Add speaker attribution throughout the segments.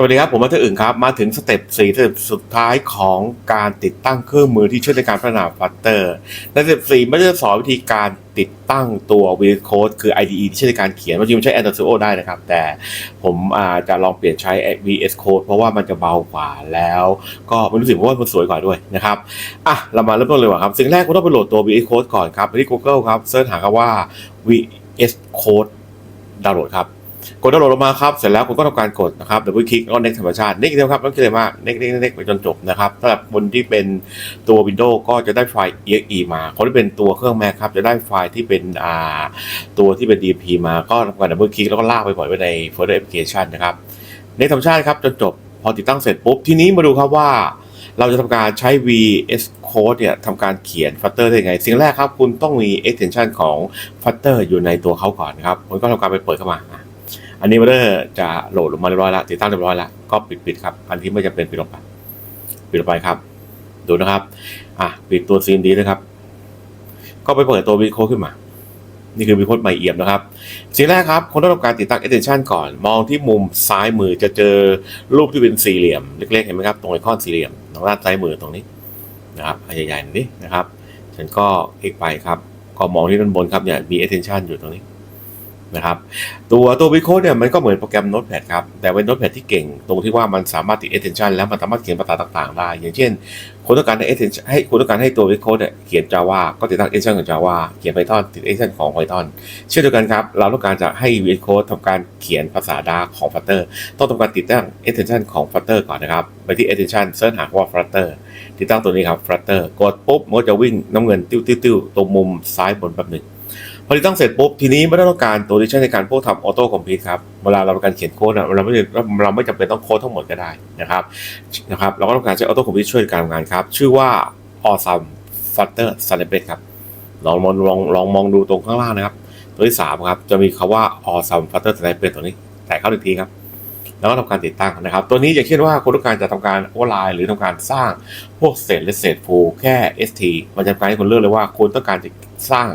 Speaker 1: สวัสดีครับผมมาเตออึ่งครับ มาถึงสเต็ป4สเต็ปสุดท้ายของการติดตั้งเครื่องมือที่ช่วยในการพัฒนาฟัตเตอร์ในสเต็ป4ไม่ได้สอนวิธีการติดตั้งตัว VS Code คือ IDE ที่ช่วยในการเขียนจริงๆมันใช้ Android Studio ได้นะครับ แต่ผมอาจจะลองเปลี่ยนใช้ VS Code เพราะว่ามันจะเบากว่าแล้ว ก็ไม่รู้สึกว่ามันสวยกว่าด้วยนะครับอะเรามาเริ่มต้นเลยว่าครับสิ่งแรกคุณต้องไปโหลดตัว VS Code ก่อนครับไปที่ Google ครับเสิร์ชหาคำว่า VS Code ดาวน์โหลดครับ ดดาวน์โหลดลงมาครับ เสร็จแล้วคุณก็ทำการกดนะครับดับเบิลคลิกแล้วก็ next ธรรมชาติ next เดียวครับต้องคิดเลยมาก next next next ไปจนจบนะครับสำหรับคนที่เป็นตัว Windows ก็จะได้ไฟล์ exe มา คนที่เป็นตัวเครื่อง Mac ครับจะได้ไฟล์ที่เป็นอ่าตัวที่เป็น DP มาก็ทำการดับเบิลคลิกแล้วก็ลากไปปล่อยไว้ใน folder application นะครับ next ธรรมชาติครับจนจบพอติดตั้งเสร็จปุ๊บทีนี้มาดูครับว่าเราจะทำการใช้ VS Code เนี่ยทำการเขียน Flutter ได้ยังไง สิ่งแรกครับ คุณต้องมี extension ของ Flutter อยู่ในตัวเขาก่อนนะครับคุณก็ทำการไปเปิดเข้ามา อันนี้มันจะโหลดลงมาเรียบร้อยแล้วติดตั้งเรียบร้อยแล้วก็ปิดปิดครับ อันที่ไม่จำเป็นปิดลงไปปิดลงไปครับ ดูนะครับ อะปิดตัว CMD นะครับ ก็ไปเปิดตัว VS Code ขึ้นมา นี่คือ VS Code ใหม่เอี่ยมนะครับสิ่งแรกครับคุณต้องทำการติดตั้ง extension ก่อน มองที่มุมซ้ายมือจะเจอรูปที่เป็นสี่เหลี่ยมเล็กๆเห็นไหมครับตรงไอคอนสี่เหลี่ยมทางด้านซ้ายมือตรงนี้นะครับใหญ่ๆนี้นะครับ ฉันก็คลิกไปครับ ก็มองที่ด้านบนครับเนี่ยมี extension อยู่ตรงนี้ นะครับตัวตัววิโคเนี่ยมันก็เหมือนโปรแกรม Notepad ครับ แต่เป็น Notepad ที่เก่ง ตรงที่ว่ามันสามารถติด extension แล้วมันสามารถเขียนภาษาต่างๆ ได้ อย่างเช่นคุณต้องการให้ extension ให้คุณต้องการให้ตัววิโคเนี่ยเขียน Java ก็ติดตั้ง extension ของ Java เขียน Python ติด extension ของ Python เช่นเดียวกันครับ เราต้องการจะให้ VS Code ทำการเขียนภาษา Dart ของ Flutter ต้องทำการติดตั้ง extension ของ Flutter ก่อนนะครับไปที่ extension เสิร์ชหาคำว่า Flutter ติดตั้งตัวนี้ครับ Flutter กดปุ๊บมันจะวิ่งน้ำเงินติ้วๆตรงมุมซ้ายบนแป๊บหนึ่ง พอติดตั้งเสร็จปุ๊บทีนี้ไม่ได้ต้องการตัวดิชั่นในการพวกทำออโต้คอมพิวต์ครับเวลาเราการเขียนโค้ดอะเราไม่เราไม่จำเป็นต้องโค้ดทั้งหมดก็ได้นะครับนะครับเราก็ต้องการใช้ออโต้คอมพิวต์ช่วยการทำงานครับ ชื่อว่า Awesome Flutter s n a p p e t ครับลองมองลองลองมองดูตรงข้างล่างนะครับ ตัวที่สามครับจะมีคำว่า Awesome Flutter s n a p p e t ตัวนี้ แตะเข้าอีกทีครับ แล้วก็ทำการติดตั้งนะครับ ตัวนี้อย่างเช่นว่าคนต้องการจะทำการโออร์ไลน์หรือทำการสร้างพวกเศษและเศษฟูแค่ st มันจะการให้คุณเลือกเลยว่าคุณต้องการจะสร้าง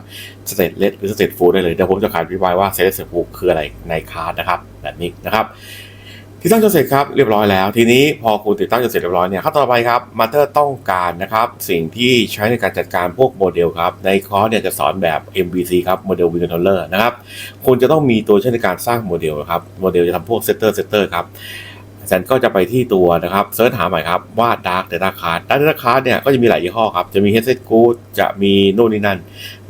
Speaker 1: สเตทเลสหรือสเตทฟูได้เลยเดี๋ยวผมจะขายอธิบายว่าเศษเลสเศษฟูคืออะไรในคาร์ดนะครับ แบบนี้นะครับ ติดตั้งจนเสร็จครับเรียบร้อยแล้ว ทีนี้พอคุณติดตั้งจนเสร็จเรียบร้อยเนี่ยขั้นต่อไปครับมาเตอร์ต้องการนะครับ สิ่งที่ใช้ในการจัดการพวกโมเดลครับ ในคอร์สเนี่ยจะสอนแบบ MVC ครับโมเดล Wing Controller นะครับคุณจะต้องมีตัวใช้ในการสร้างโมเดลครับโมเดลจะทำพวกเซตเตอร์เซตเตอร์ครับฉันก็จะไปที่ตัวนะครับเซิร์ชหาใหม่ครับว่า Dark Data Card Dark Data Card เนี่ยก็จะมีหลายยี่ห้อครับ จะมี Headset Good จะมีโน่นนี่นั่น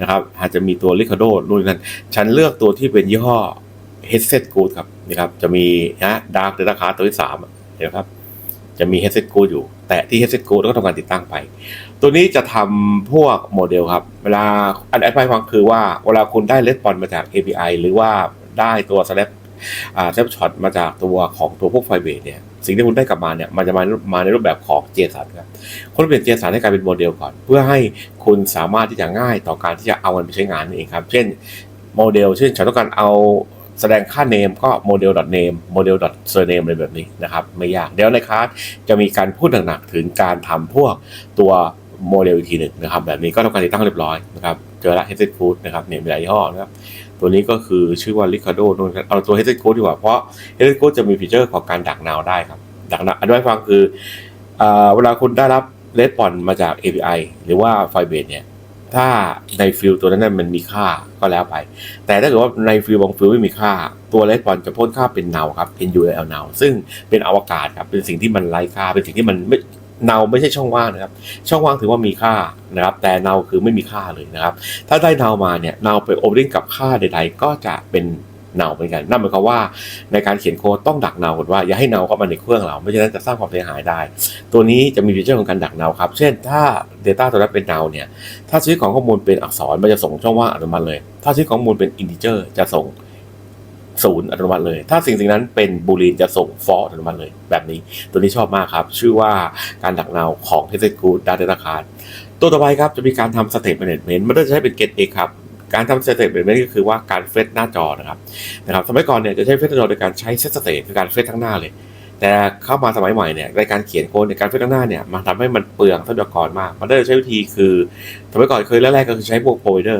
Speaker 1: นะครับอาจจะมีตัว Ricardo โน่นนี่นั่น ฉันเลือกตัวที่เป็นยี่ห้อ Headset Good ครับนี่ครับจะมีนะ Dark Data Card ตัวที่สามเห็นไหมครับ จะมี Headset Good อยู่ แตะที่ Headset Good แล้วก็ทำการติดตั้งไป ตัวนี้จะทำพวกโมเดลครับ เวลาอันอธิบายฟังคือว่าเวลาคุณได้ response มาจาก API หรือว่าได้ตัว snap อ่า snapshot มาจากตัวของตัวพวก Firebase เนี่ยสิ่งที่คุณได้กลับมาเนี่ยมันจะมามาในรูปแบบของ JSON ครับคุณเปลี่ยน JSON ให้กลายเป็นโมเดลก่อน เพื่อให้คุณสามารถที่จะง่ายต่อการที่จะเอามันไปใช้งานนั่นเองครับ เช่นโมเดล เช่นฉันต้องการเอา แสดงค่า name ก็ model name model surname อะไรแบบนี้นะครับ ไม่ยาก เดี๋ยวในคลาสจะมีการพูดหนักๆถึงการทำพวกตัวโมเดลอีกทีหนึ่งนะครับ แบบนี้ก็ทำการติดตั้งเรียบร้อยนะครับ เจอละ headset food นะครับเนี่ยมีหลายยี่ห้อนะครับ ตัวนี้ก็คือชื่อว่า Ricardo นู่นเอาตัว headset code ดีกว่า เพราะ headset code จะมีฟีเจอร์ของการดักนาวได้ครับ ดักนาวอันนี้ฟังคืออเวลาคุณได้รับ response มาจาก API หรือว่า Firebase เนี่ย ถ้าในฟิลตัวนั้นนะมันมีค่าก็แล้วไป แต่ถ้าเกิดว่าในฟิลบางฟิลไม่มีค่า ตัวเลสปอนจะพ่นค่าเป็นเนาครับ NUL เนาซึ่งเป็นอวกาศครับ เป็นสิ่งที่มันไร้ค่า เป็นสิ่งที่มันไม่เนาไม่ใช่ช่องว่างนะครับ ช่องว่างถือว่ามีค่านะครับ แต่เนาคือไม่มีค่าเลยนะครับ ถ้าได้เนามาเนี่ย เนาไปโอเวอร์ลิงกับค่าใด ๆ ก็จะเป็น เนาเหมือนกันนั่นหมายความว่าในการเขียนโค้ดต้องดักเนาก่อนว่าอย่าให้เนาเข้ามาในเครื่องเราไม่ฉะนั้นจะสร้างความเสียหายได้ ตัวนี้จะมีฟีเจอร์ของการดักเนาครับ เช่นถ้า Data ตัวนั้นเป็นเนาเนี่ยถ้าชื่อของข้อมูลเป็นอักษรมันจะส่งช่องว่างอัตโนมัติเลย ถ้าชื่อของข้อมูลเป็นอินทิเจอร์จะส่งศูนย์อัตโนมัติเลย ถ้าสิ่งสิ่งนั้นเป็นบูลีนจะส่งฟอลอัตโนมัติเลย แบบนี้ ตัวนี้ชอบมากครับ ชื่อว่าการดักเนาของ h e s e t Good Data Card ตัวต่อไปครับจะมีการทำ State Management มันจะใช้เป็น Get X ครับ การทำ State Management ก็คือว่าการเฟซหน้าจอนะครับนะครับสมัยก่อนเนี่ยจะใช้เฟซหน้าจอโดยการใช้เซตสเตตคือการเฟซทั้งหน้าเลย แต่เข้ามาสมัยใหม่เนี่ยในการเขียนโค้ดในการเฟซทั้งหน้าเนี่ยมันทำให้มันเปลืองทรัพยากรมาก มันได้ใช้วิธีคือสมัยก่อนเคยแรกๆก็คือใช้พวกโปร vider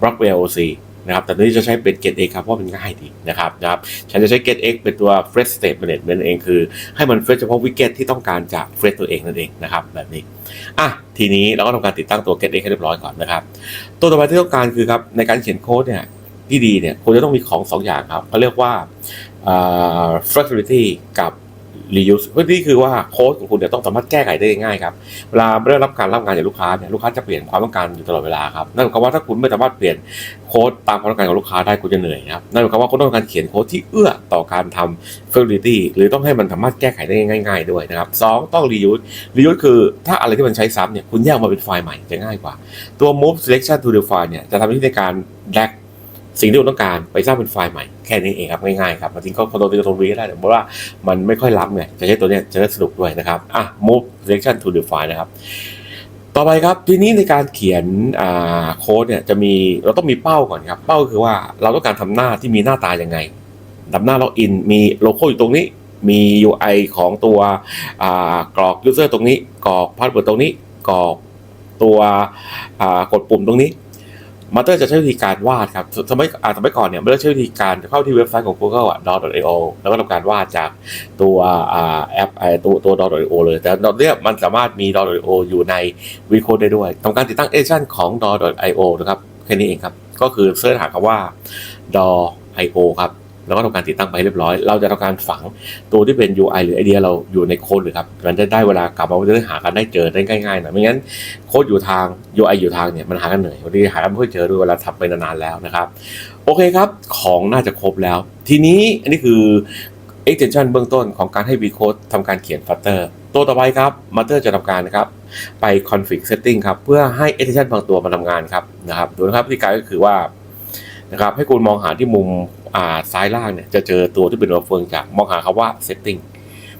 Speaker 1: Blockwell OC นะครับแต่ตอนนี้จะใช้เป็น get x ครับเพราะมันง่ายดีนะครับนะครับฉันจะใช้ get x เป็นตัว fresh state management เองคือ ให้มัน fresh เฉพาะ widget ที่ต้องการจาก fresh ตัวเองนั่นเองนะครับแบบนี้อะทีนี้เราก็ทำการติดตั้งตัว get x ให้เรียบร้อยก่อนนะครับตัวต่อไปที่ต้องการคือครับในการเขียนโค้ดเนี่ยที่ดีเนี่ยควรจะต้องมีของสองอย่างครับเขาเรียกว่าอ่า flexibility กับ reuse เพื่อที่คือว่าโค้ดของคุณเนี่ยต้องสามารถแก้ไขได้ง่ายครับ เวลาได้รับการรับงานจากลูกค้าเนี่ยลูกค้าจะเปลี่ยนความต้องการอยู่ตลอดเวลาครับ นั่นหมายความว่าถ้าคุณไม่สามารถเปลี่ยนโค้ดตามความต้องการของลูกค้าได้คุณจะเหนื่อยครับ นั่นหมายความว่าคุณต้องการเขียนโค้ดที่เอื้อต่อการทำ flexibility หรือต้องให้มันสามารถแก้ไขได้ง่าย ๆ ด้วยนะครับสองต้อง reuse reuse คือถ้าอะไรที่มันใช้ซ้ำเนี่ยคุณแยกมาเป็นไฟล์ใหม่จะง่ายกว่า ตัว move selection to the file เนี่ยจะทำหน้าที่ในการ drag สิ่งที่คุณต้องการไปสร้างเป็นไฟล์ใหม่แค่นี้เองครับง่ายๆครับจริงๆก็คอนโทรลตีคอนโทรลวีก็ได้แต่เพราะว่ามันไม่ค่อยล้ำไงจะใช้ตัวเนี้ยจะได้สนุกด้วยนะครับอะ move selection to the file นะครับต่อไปครับทีนี้ในการเขียนอ่าโค้ดเนี่ยจะมีเราต้องมีเป้าก่อนครับ เป้าคือว่าเราต้องการทำหน้าที่มีหน้าตายังไงทำหน้าล็อกอินมีโลโก้อยู่ตรงนี้ มี UI ของตัวอ่ากรอก user ตรงนี้กรอกพาสเวิร์ดตรงนี้กรอกตัวอ่ากดปุ่มตรงนี้ มาเตอร์จะใช้วิธีการวาดครับสมัยอาสมัยก่อนเนี่ยมาเตอร์ใช้วิธีการเข้าที่เว็บไซต์ของ Google อะ dot.io แล้วก็ทำการวาดจากตัวอ่าแอปไอตัวตัว dot.io เลย แต่ตอนเนี่ยมันสามารถมี dot.io อยู่ในวีโคได้ด้วยทำการติดตั้งเอชั่นของ dot.io นะครับแค่นี้เองครับ ก็คือเสิร์ชหาคำว่า dot.io ครับ แล้วก็ทำการติดตั้งไปเรียบร้อย เราจะทำการฝังตัวที่เป็น UI หรือไอเดียเราอยู่ในโค้ดเลยครับมันจะได้เวลากลับมาจะได้หากันได้เจอได้ง่ายๆหน่อยไม่งั้นโค้ดอยู่ทาง UI อยู่ทางเนี่ยมันหากันเหนื่อยวันนี้หากันไม่ค่อยเจอด้วยเวลาทำไปนานๆแล้วนะครับ โอเคครับ ของน่าจะครบแล้ว ทีนี้อันนี้คือ extension เบื้องต้นของการให้ vcode ทำการเขียน flutter ตัวต่อไปครับ Matter จะทำการนะครับไป config setting ครับเพื่อให้ extension บางตัวมาทำงานครับนะครับดูนะครับวิธีการก็คือว่านะครับให้คุณมองหาที่มุม ซ้ายล่างเนี่ยจะเจอตัวที่เป็นตัวเฟืองจากมองหาคำว่า setting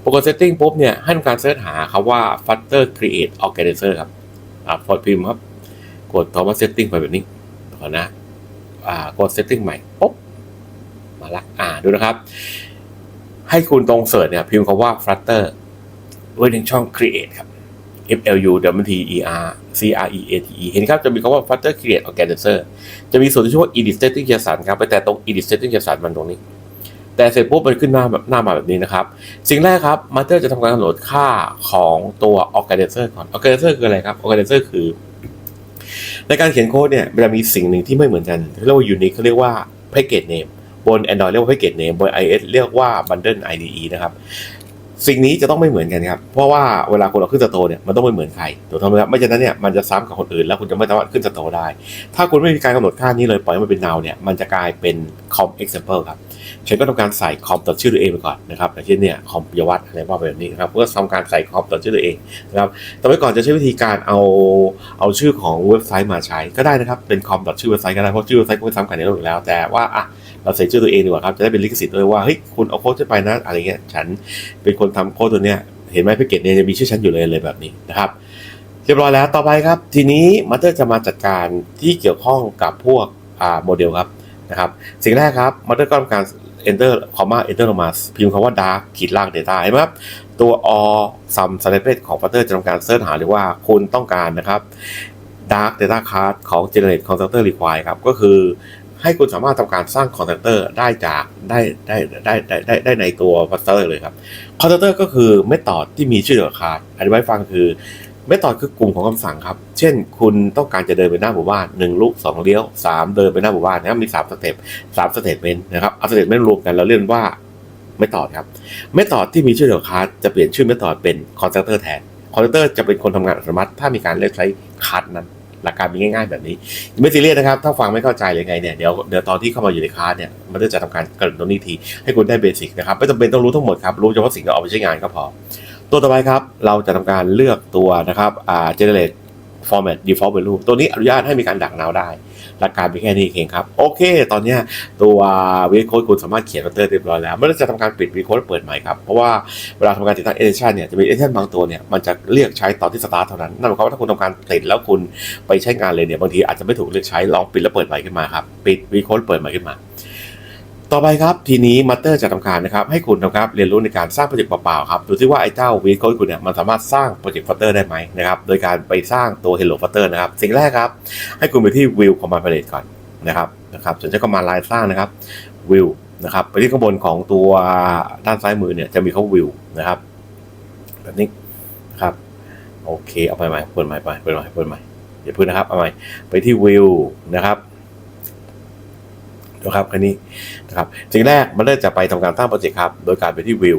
Speaker 1: พอกด setting ปุ๊บเนี่ยให้ทำการเสิร์ชหาคำว่า flutter create organizer ครับอ่าพอพิมพ์ครับ กดคำว่า setting ไปแบบนี้ก่อนนะอ่ากด setting ใหม่ปุ๊บมาละอ่าดูนะครับ ให้คุณตรงเสิร์ชเนี่ยพิมพ์คำว่า flutter ไว้ในช่อง create ครับ F L U W T E R C R E A T E เห็นครับ จะมีคำว่า flutter create organizer จะมีส่วนที่ชื่อว่า edit setting จะสันครับ ไปแต่ตรง edit setting จะสันมันตรงนี้ แต่เสร็จปุ๊บมันขึ้นหน้าแบบหน้ามาแบบนี้นะครับ สิ่งแรกครับ Master จะทำการกำหนดค่าของตัว organizer ก่อน organizer คืออะไรครับ organizer คือ ในการเขียนโค้ดเนี่ยมันจะมีสิ่งหนึ่งที่ไม่เหมือนกันเรียกว่า unique เขาเรียกว่า package name บน Android เรียกว่า package name บน iOS เรียกว่า bundle IDE นะครับ สิ่งนี้จะต้องไม่เหมือนกันครับ เพราะว่าเวลาคุณเราขึ้นสโตเนี่ยมันต้องไม่เหมือนใครถูกต้องไหมครับไม่ฉะนั้นเนี่ยมันจะซ้ำกับคนอื่นแล้วคุณจะไม่สามารถขึ้นสโตได้ ถ้าคุณไม่มีการกำหนดค่านี้เลยปล่อยให้มันเป็นนาวเนี่ยมันจะกลายเป็น com example ครับฉันก็ทำการใส่คอมต่อชื่อตัวเองไปก่อนนะครับอย่างเช่นเนี่ยคอมปิยวัฒน์อะไรว่าแบบนี้นะครับเพื่อทำการใส่คอมต่อชื่อตัวเองนะครับแต่ไว้ก่อนจะใช้วิธีการเอาเอาชื่อของเว็บไซต์มาใช้ก็ได้นะครับเป็นคอมต่อชื่อเว็บไซต์ก็ได้เพราะชื่อเว็บไซต์ก็ซ้ำกันในโลกแล้วแต่ว่าอะ เราใส่ชื่อตัวเองดีกว่าครับจะได้เป็นลิขสิทธิ์ด้วยว่าเฮ้ยคุณเอาโค้ดฉันไปนะอะไรเงี้ยฉันเป็นคนทำโค้ดตัวเนี้ยเห็นไหมแพ็กเกจเนี่ยจะมีชื่อฉันอยู่เลยเลยแบบนี้นะครับ เรียบร้อยแล้วต่อไปครับ ทีนี้มัตเตอร์จะมาจัดการที่เกี่ยวข้องกับพวกอ่าโมเดลครับนะครับสิ่งแรกครับมัตเตอร์ก็ทำการ enter คอมมา enter ลงมาพิมพ์คำว่า dark ขีดล่าง data เห็นไหมครับ ตัว all sum snippet ของ Flutter จะทำการเสิร์ชหาเลยว่าคุณต้องการนะครับ dark data card ของ generate constructor require ครับ ก็คือ ให้คุณสามารถทำการสร้าง constructor ได้จากได้ได้ได้ได้ได้ได้ในตัว Flutter เลยครับ constructor ก็คือ method ที่มีชื่อเดียวกับอธิบายฟังคือเมธอดคือกลุ่มของคำสั่งครับ เช่น คุณต้องการจะเดินไปหน้าหมู่บ้านหนึ่งลูกสองเลี้ยวสามเดินไปหน้าหมู่บ้านนะครับมีสามสเต็ปสามสเตทเมนต์นะครับเอาสเตทเมนต์รวมกันเราเรียกว่าเมธอดครับเมธอดที่มีชื่อเดียวกับคลาสจะเปลี่ยนชื่อเมธอดเป็นคอนสตรัคเตอร์แทนคอนสตรัคเตอร์จะเป็นคนทำงานอัตโนมัติถ้ามีการเรียกใช้คลาสนั้น หลักการมีง่ายๆแบบนี้ไม่ซีเรียสนะครับ ถ้าฟังไม่เข้าใจเลยไงเนี่ยเดี๋ยวเดี๋ยวตอนที่เข้ามาอยู่ในคลาสเนี่ยมันจะทำการกริ่นตรงนี้ทีให้คุณได้เบสิกนะครับไม่จำเป็นต้องรู้ทั้งหมดครับรู้เฉพาะสิ่งที่เอาไปใช้งานก็พอ ตัวต่อไปครับ เราจะทำการเลือกตัวนะครับอ่า generate format default value ตัวนี้อนุญาตให้มีการดักนาวได้หลักการเป็นแค่นี้เองครับ โอเค ตอนนี้ตัววิดีโค้ดคุณสามารถเขียนฟัตเตอร์เรียบร้อยแล้วไม่ต้องจะทำการปิดวิดีโค้ดเปิดใหม่ครับ เพราะว่าเวลาทำการติดตั้ง edition เนี่ยจะมี edition บางตัวเนี่ยมันจะเรียกใช้ตอนที่สตาร์ทเท่านั้น นั่นหมายความว่าถ้าคุณทำการติดแล้วคุณไปใช้งานเลยเนี่ยบางทีอาจจะไม่ถูกเรียกใช้ลองปิดแล้วเปิดใหม่ขึ้นมาครับ ปิดวิดีโค้ดเปิดใหม่ขึ้นมา ต่อไปครับทีนี้มัตเตอร์จะทำการนะครับให้คุณนะครับเรียนรู้ในการสร้างโปรเจกต์เปล่าๆครับดูที่ว่าไอ้เจ้าวีโค้ดคุณเนี่ยมันสามารถสร้างโปรเจกต์ฟัตเตอร์ได้ไหมนะครับโดยการไปสร้างตัว Hello Flutter นะครับสิ่งแรกครับ ให้คุณไปที่ View Command Palette ก่อนนะครับนะครับส่วนจ้าก็มานด์ไลายสร้างนะครับวิวนะครับไปที่ข้างบนของตัวด้านซ้ายมือเนี่ยจะมีเขาวิวนะครับแบบนี้นะครับโอเคเอาไปใหม่เปิดใหม่ไปเปิดใหม่เปิดใหม่อย่าพึ่งนะครับเอาใหม่ไปที่วิวนะครับ นะครับคันนี้นะครับสิ่งแรกมันเริ่มจะไปทำการสร้างโปรเจกต์ครับ โดยการไปที่วิว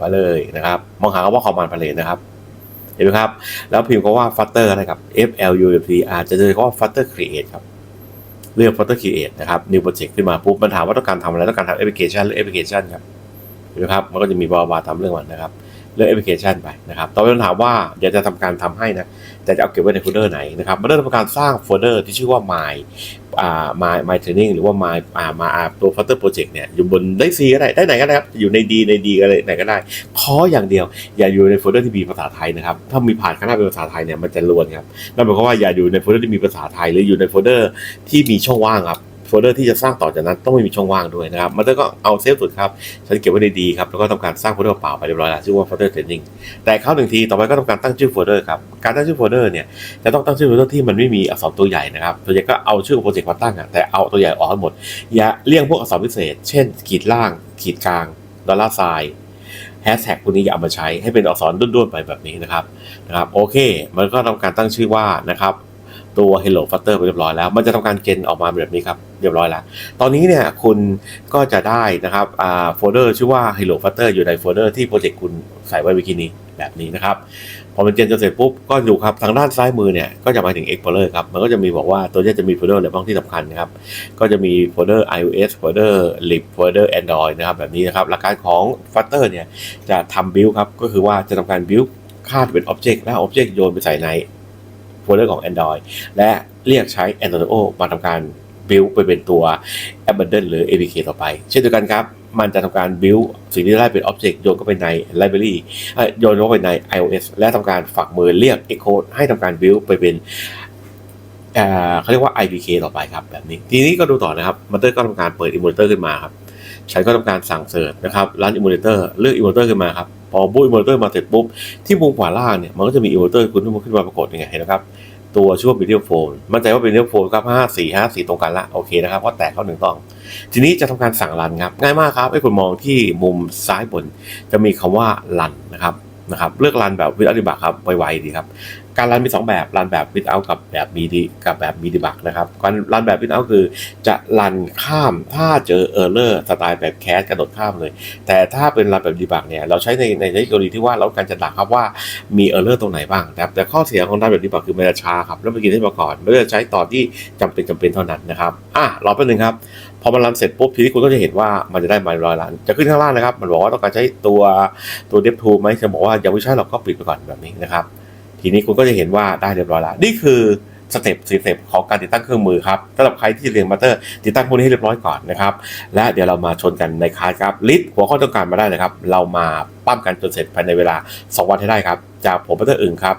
Speaker 1: มาเลยนะครับ มองหาคำว่าคอมมานด์พาเลทนะครับ เห็นไหมครับ แล้วพิมพ์คำว่า Flutter นะครับ F L U T อาจจะเจอคำว่า Flutter Create ครับเลือก Flutter Create นะครับ New Project ขึ้นมาปุ๊บมันถามว่าต้องการทำอะไร ต้องการทำแอปพลิเคชันหรือแอปพลิเคชันครับเห็นไหมครับ มันก็จะมีบาบาทำเรื่องมันนะครับ เลือกแอปพลิเคชันไปนะครับตอไปมันถามว่าเดี๋ยวจะทำการทำให้นะแต่จะเอาเก็บไว้ในโฟลเดอร์ไหนนะครับมันเริ่มทำการสร้างโฟลเดอร์ที่ชื่อว่า my อ่า my my training หรือว่า my อ่ามาอ่าตัว Flutter project เนี่ยอยู่บนได้ C ก็ได้ได้ไหนก็ได้ครับอยู่ใน D ใน D อะไรไหนก็ได้ขออย่างเดียว อย่าอยู่ในโฟลเดอร์ที่มีภาษาไทยนะครับถ้ามีผ่านข้างหน้าเป็นภาษาไทยเนี่ยมันจะลวนครับนั่นหมายความว่าอย่าอยู่ในโฟลเดอร์ที่มีภาษาไทยหรืออยู่ในโฟลเดอร์ที่มีช่องว่างครับ โฟลเดอร์ที่จะสร้างต่อจากนั้นต้องไม่มีช่องว่างด้วยนะครับมันก็เอาเซฟสุดครับฉันเก็บไว้ในดีครับแล้วก็ทำการสร้างโฟลเดอร์เปล่าไปเรียบร้อยแล้วชื่อว่า folder training แต่เข้าหนึ่งทีต่อไปก็ทำการตั้งชื่อโฟลเดอร์ครับการตั้งชื่อโฟลเดอร์เนี่ยจะต้องตั้งชื่อโฟลเดอร์ที่มันไม่มีอักษรตัวใหญ่นะครับตัวใหญ่ก็เอาชื่อโปรเจกต์มาตั้งอะแต่เอาตัวใหญ่ออกให้หมดอย่าเลี่ยงพวกอักษรพิเศษ เช่น ขีดล่าง ขีดกลางดอลลาร์ไซน์แฮชแท็กพวกนี้อย่าเอามาใช้ให้เป็นอักษรด้วนๆไปแบบนี้นะครับนะครับโอเค มันก็ทำการตั้งชื่อว่านะครับ ตัว Hello Flutter ไปเรียบร้อยแล้ว มันจะทำการเกณฑ์ออกมาแบบนี้ครับ เรียบร้อยแล้ว ตอนนี้เนี่ยคุณก็จะได้นะครับอ่าโฟลเดอร์ชื่อว่า Hello Flutter อยู่ในโฟลเดอร์ที่โปรเจกต์คุณใส่ไว้เมื่อกี้นี้แบบนี้นะครับ พอมันเจนจนเสร็จปุ๊บ ก็ดูครับ ทางด้านซ้ายมือเนี่ย ก็จะมาถึง Explorer ครับ มันก็จะมีบอกว่าตัวนี้จะมีโฟลเดอร์อะไรบ้างที่สำคัญนะครับ ก็จะมีโฟลเดอร์ iOS โฟลเดอร์ lib โฟลเดอร์ Android นะครับ แบบนี้นะครับ หลักการของ Flutter เนี่ย จะทำ build ครับ ก็คือว่าจะทำการ build ค่าเป็น object แล้ว object โยนไปใส่ใน โฟลเดอร์ของ Android และเรียกใช้ Antonio มาทำการ build ไปเป็นตัว abandon หรือ APK ต่อไป เช่นเดียวกันครับ มันจะทำการ build สิ่งที่ได้เป็น object โยนเข้าไปใน library โยนเข้าไปใน iOS และทำการฝักมือเรียก echo ให้ทำการ build ไปเป็นเขาเรียกว่า IPK ต่อไปครับแบบนี้ ทีนี้ก็ดูต่อนะครับมันเตอร์ก็ทำการเปิด emulator ขึ้นมาครับฉันก็ทำการสั่งเสิร์ชนะครับร้าน emulator เลือก emulator ขึ้นมาครับ พอบุ้ยมอเตอร์มาเสร็จปุ๊บ ที่มุมขวาล่างเนี่ยมันก็จะมีอินเวอร์เตอร์คุณที่มันขึ้นมาปรากฏยังไงเห็นะครับ ตัวชื่อว่าบิลเลียมโฟนมั่นใจว่าบิลเลียมโฟนครับห้าสี่ห้าสี่ตรงกันละโอเคนะครับก็แตกเข้าหนึ่งต้อง ทีนี้จะทำการสั่งรันครับง่ายมากครับให้คุณมองที่มุมซ้ายบนจะมีคำว่ารันนะครับ นะครับเลือกรันแบบวิดอัลดิบักครับไวๆดีครับการรันมี 2 แบบรันแบบ without กับแบบมีดีกับแบบมีดีบักนะครับการรันแบบ without คือจะรันข้ามถ้าเจอ error สไตล์แบบแคสกระโดดข้ามเลย แต่ถ้าเป็นรันแบบดีบักเนี่ยเราใช้ในในเทคโนโลยีที่ว่าเราการจะดักครับว่ามี error ตรงไหนบ้างนะครับแต่ข้อเสียของรันแบบดีบักคือมันจะช้าครับแล้วมันกินให้มาก่อนไม่ได้ใช้ตอนที่จำเป็นจำเป็นเท่านั้นนะครับอะรอแป๊บนึงครับ พอมันรันเสร็จปุ๊บทีนี้คุณก็จะเห็นว่ามันจะได้มาร้อยล้าน จะขึ้นข้างล่างนะครับ มันบอกว่าต้องการใช้ตัวตัวเดฟทูไหมจะบอกว่ายังไม่ใช่หรอกก็ปิดไปก่อนแบบนี้นะครับ ทีนี้คุณก็จะเห็นว่าได้เรียบร้อยแล้วนี่คือสเต็ปสี่สเต็ปของการติดตั้งเครื่องมือครับสำหรับใครที่เรียนมาเตอร์ติดตั้งพวกนี้ให้เรียบร้อยก่อนนะครับ และเดี๋ยวเรามาชนกันในคลาสครับลิสต์หัวข้อต้องการมาได้นะครับ เรามาปั้มกันจนเสร็จภายในเวลา 2 วันให้ได้ครับ จากผมมาเตอร์อึ่งครับ